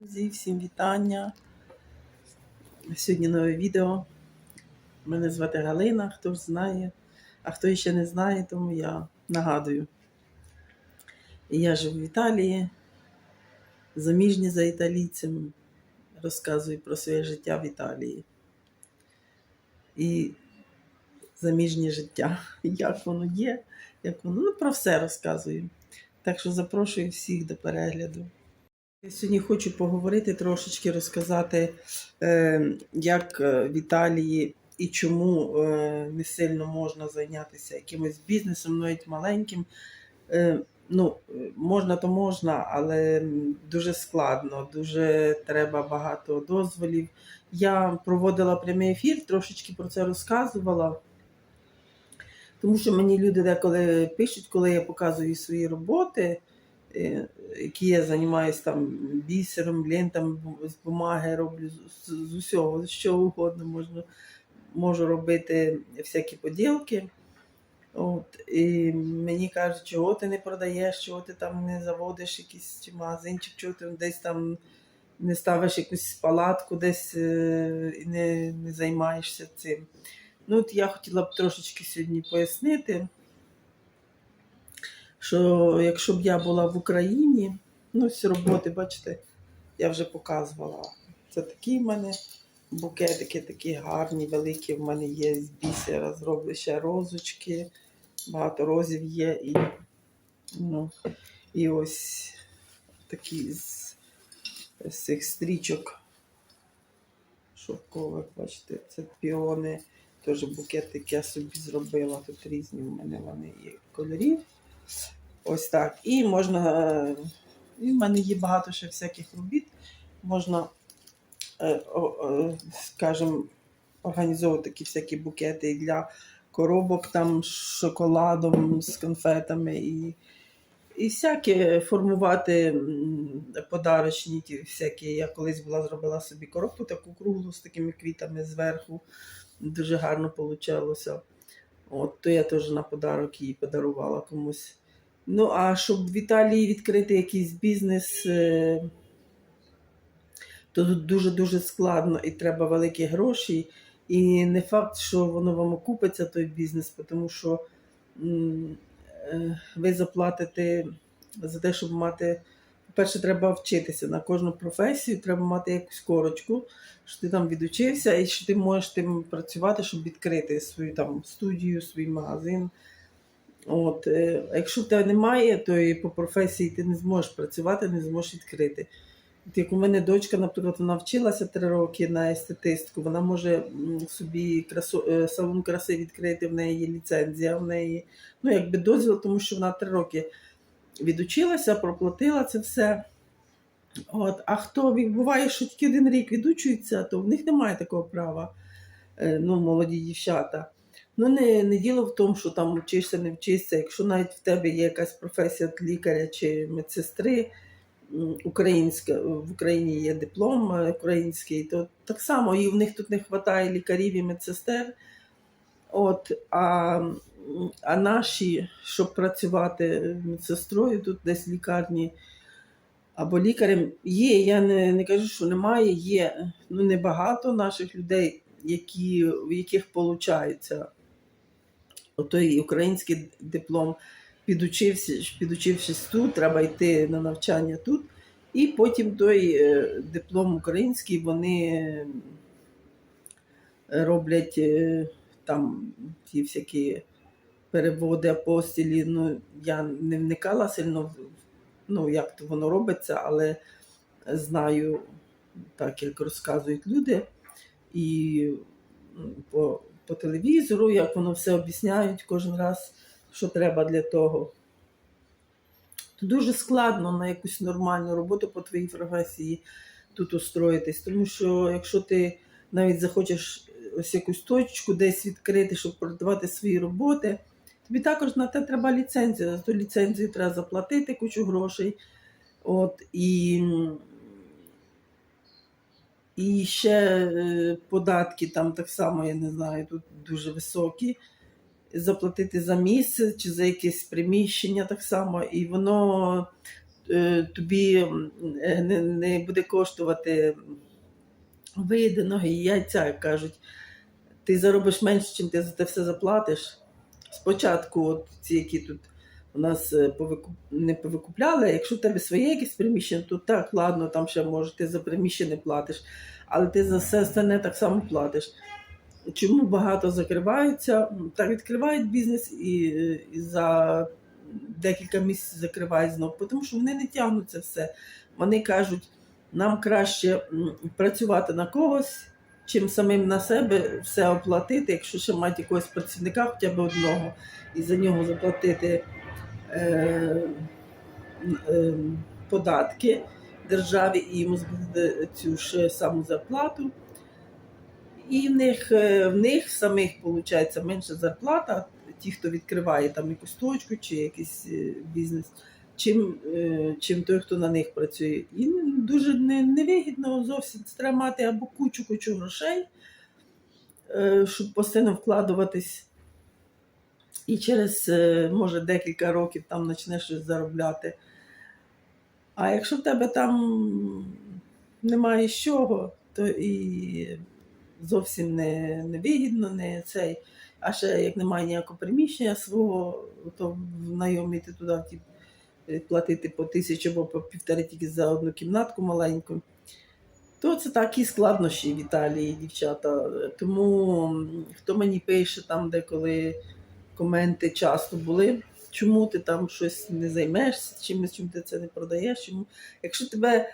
Друзі, всім вітання. Сьогодні нове відео. Мене звати Галина, хто ж знає, а хто ще не знає, тому я нагадую. Я живу в Італії, заміжня за італійцем, розказую про своє життя в Італії. І заміжнє життя, як воно є, як воно, ну про все розказую. Так що запрошую всіх до перегляду. Я сьогодні хочу поговорити трошечки, розказати, е, як е, в Італії і чому е, не сильно можна зайнятися якимось бізнесом, навіть маленьким. Ну, можна, то можна, але дуже складно, дуже треба багато дозволів. Я проводила прямий ефір, трошечки про це розказувала. Тому що мені люди деколи пишуть, коли я показую свої роботи, які я займаюся там бісером, лентами з бумаги, роблю з, з- з усього, що угодно можна, можу робити всякі поділки. От, і мені кажуть, чого ти не продаєш, чого ти там не заводиш якийсь чи магазинчик, чого ти десь там не ставиш якусь палатку, десь е, і не, не займаєшся цим. Ну, от я хотіла б трошечки сьогодні пояснити, що якщо б я була в Україні, ну, всі роботи, бачите, я вже показувала. Це такі в мене букетики, такі гарні, великі. В мене є з бісера, зроблю ще розочки, багато розів є. І, ну, і ось такі з, з цих стрічок шовкових, бачите, це піони. Теж букетик я собі зробила. Тут різні в мене вони є кольорів. Ось так. І можна. е, І в мене є багато ще всяких робіт. Можна, е, е, скажімо, організовувати такі всякі букети для коробок там з шоколадом, з конфетами і, і всякі формувати подарочні ті всякі. Я колись була зробила собі коробку таку круглу з такими квітами зверху. Дуже гарно вийшло. От, то я теж на подарок її подарувала комусь. Ну, а щоб в Італії відкрити якийсь бізнес, е, то тут дуже-дуже складно і треба великі гроші. І не факт, що воно вам окупиться, той бізнес, тому що е, ви заплатите за те, щоб мати. По-перше, треба вчитися на кожну професію, треба мати якусь корочку, що ти там відучився, і що ти можеш тим працювати, щоб відкрити свою там студію, свій магазин. От, е, якщо в тебе немає, то і по професії ти не зможеш працювати, не зможеш відкрити. От як у мене дочка, наприклад, вона вчилася три роки на естетистку, вона може собі красу, е, салон краси відкрити, в неї є ліцензія, в неї ну, якби дозвіл, тому що вона три роки відучилася, проплатила це все. От, а хто буває, що тільки один рік відучується, то в них немає такого права, е, ну, молоді дівчата. Ну, не, не діло в тому, що там вчишся, не вчишся. Якщо навіть в тебе є якась професія лікаря чи медсестри, українська, в Україні є диплом український, то так само і в них тут не вистачає лікарів і медсестер. От, а, а наші, щоб працювати медсестрою, тут десь в лікарні або лікарем, є. Я не, не кажу, що немає, є ну, небагато наших людей, які, в яких виходить той український диплом. Підучився, підучившись тут, треба йти на навчання тут. І потім той е, диплом український вони е, роблять е, там ті всякі переводи апостолі. Ну, я не вникала сильно ну, як то воно робиться, але знаю, так як розказують люди, і по, по телевізору, як воно все об'ясняють кожен раз, що треба для того. То дуже складно на якусь нормальну роботу по твоїй професії тут устроїтись, тому що якщо ти навіть захочеш ось якусь точку десь відкрити, щоб продавати свої роботи, тобі також на те треба ліцензія. За ту ліцензію треба заплатити кучу грошей. От, і, і ще е, податки там так само, я не знаю, тут дуже високі. Заплатити за місце чи за якесь приміщення так само, і воно е, тобі е, не, буде коштувати виїденого і яйця, як кажуть. Ти заробиш менше, чим ти за те все заплатиш. Спочатку, от ці, які тут у нас е, не повикупляли, якщо в тебе своє якесь приміщення, то так, ладно, там ще може ти за приміщення платиш, але ти за все остальне так само платиш. Чому багато закриваються? Так відкривають бізнес і, і за декілька місяців закривають знову, тому що вони не тягнуть це все. Вони кажуть, нам краще працювати на когось, чим самим на себе все оплатити, якщо ще мають якогось працівника, хоча б одного, і за нього заплатити податки державі і йому збити цю ж саму зарплату. І в них, е, в них самих виходить менша зарплата, ті, хто відкриває там якусь точку чи якийсь е, бізнес, чим, е, чим той, хто на них працює. І дуже невигідно зовсім. Це треба мати або кучу-кучу грошей, е, щоб постійно вкладуватись. І через, е, може, декілька років там почнеш щось заробляти. А якщо в тебе там немає з чого, то і зовсім не, не вигідно, не цей. А ще як немає ніякого приміщення свого, то знайомити туди ті, е, платити по тисячу або по півтори тільки за одну кімнатку маленьку. То це такі складнощі в Італії, дівчата. Тому хто мені пише там, де коли коменти часто були, чому ти там щось не займешся, чимось, чим ти це не продаєш. Чому? Якщо тебе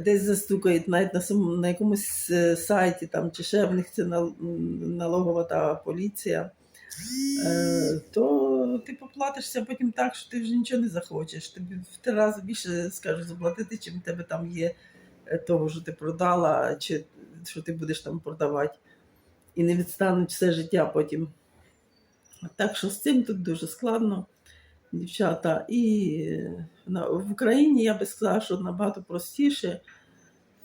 десь застукають навіть на, самому, на якомусь е, сайті там, чи ще в них це налогова та поліція, е, то ти поплатишся потім так, що ти вже нічого не захочеш. Тобі в три рази більше скажуть заплатити, чим в тебе там є е, того, що ти продала, чи що ти будеш там продавати. І не відстануть все життя потім. Так що з цим тут дуже складно, дівчата. І е, в Україні я би сказала, що набагато простіше.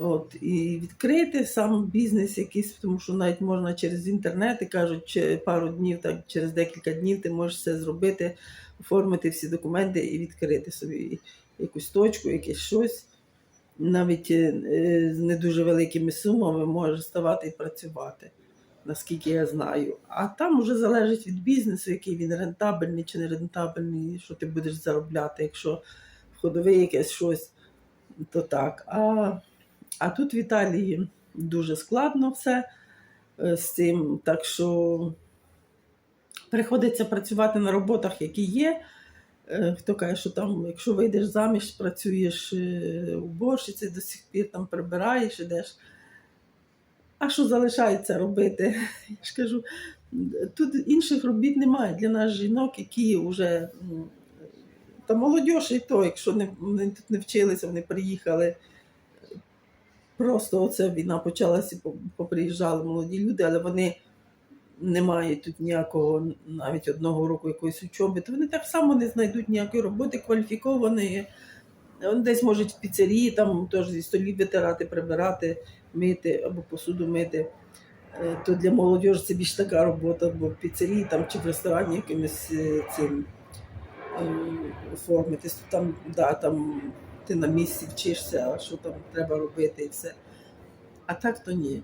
От, і відкрити сам бізнес якийсь, тому що навіть можна через інтернет, і кажуть, пару днів, так через декілька днів ти можеш все зробити, оформити всі документи і відкрити собі якусь точку, якесь щось. Навіть е, е, з не дуже великими сумами можеш ставати і працювати наскільки я знаю. А там вже залежить від бізнесу, який він рентабельний чи не рентабельний, що ти будеш заробляти. Якщо ходове якесь щось, то так. А, а тут в Італії дуже складно все е, з цим. Так що приходиться працювати на роботах, які є. Е, Хто каже, що там, якщо вийдеш заміж, працюєш е, уборщицею, до сих пір там прибираєш, ідеш. А що залишається робити? Я ж кажу, тут інших робіт немає для нас жінок, які вже та молодь і то, якщо не, вони тут не вчилися, вони приїхали. Просто оце війна почалася, поприїжджали молоді люди, але вони не мають тут ніякого навіть одного року якоїсь учоби, то вони так само не знайдуть ніякої роботи кваліфікованої. Вони десь можуть в піцерії, там теж зі столів витирати, прибирати, мити або посуду мити. Е, То для молодіжі це більш така робота, бо в піцерії там чи в ресторані якимось е, цим ем, оформитись. Там, да, там ти на місці вчишся, що там треба робити і все. А так то ні.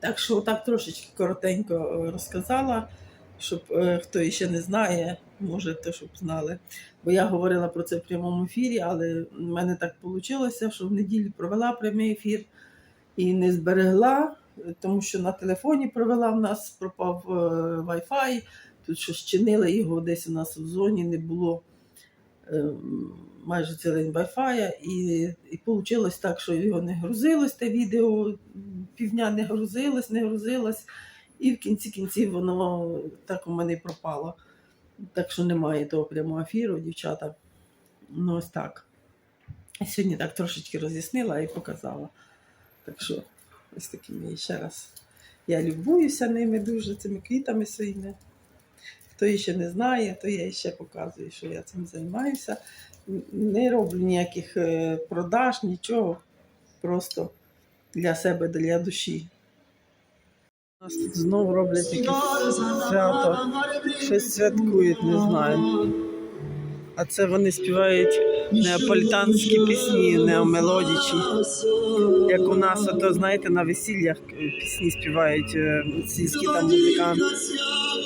Так що так трошечки коротенько е, розказала, щоб хто ще не знає, може то, щоб знали. Бо я говорила про це в прямому ефірі, але в мене так вийшло, що в неділю провела прямий ефір і не зберегла, тому що на телефоні провела в нас пропав е, Wi-Fi, тут щось чинили його десь у нас в зоні не було е, майже цілий Wi-Fi, і, і вийшло так, що його не грузилось, те відео півдня не грузилось, не грузилось, і в кінці кінців воно так у мене пропало. Так що немає того прямого ефіру, дівчата. Ну, ось так. Сьогодні так трошечки роз'яснила і показала. Так що, ось такими ще раз. Я любуюся ними дуже, цими квітами своїми. Хто ще не знає, то я ще показую, що я цим займаюся. Не роблю ніяких е, продаж, нічого. Просто для себе, для душі. У нас тут знову роблять якесь свято. Щось святкують, не знаю. А це вони співають неаполітанські пісні, неомелодічні. Як у нас, ото, знаєте, на весіллях е, пісні співають е, сільські там музиканти.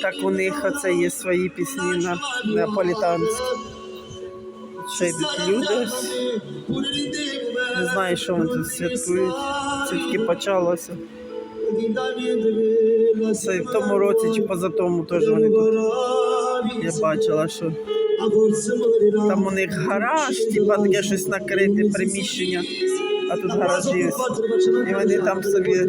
Так у них оце є свої пісні на неаполітанські. Ще йдуть люди. Не знаю, що вони тут святкують. Це тільки почалося. Це в тому році чи позатому теж вони тут. Я бачила, що там у них гараж, типа таке щось накрите приміщення, а тут гаражі. І вони там собі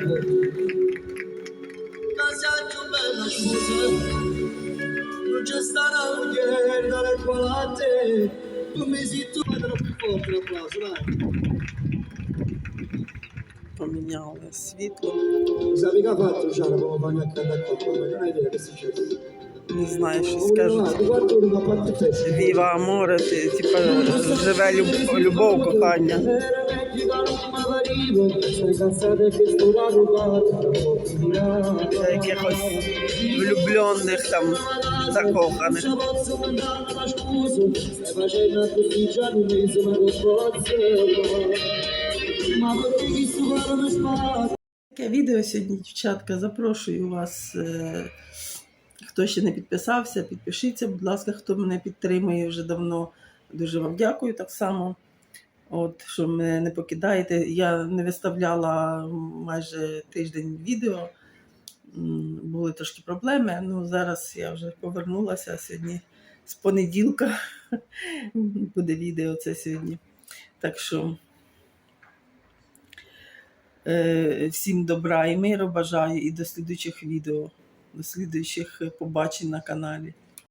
поміняли світло. Sai mica fatto già la compagnia accanto Не знаю, що скажуть. Віва Аморе, ти, типа живе люб- любов, кохання. Для якихось влюблених там закоханих. Таке відео сьогодні, дівчатка. Запрошую вас. е, Хто ще не підписався, підпишіться, будь ласка, хто мене підтримує вже давно. Дуже вам дякую так само. От, що мене не покидаєте. Я не виставляла майже тиждень відео. Були трошки проблеми. Ну, зараз я вже повернулася сьогодні з понеділка. Буде відео це сьогодні. Так що Е, Всім добра і миру бажаю і до слідуючих відео, слідуючих побачень на каналі.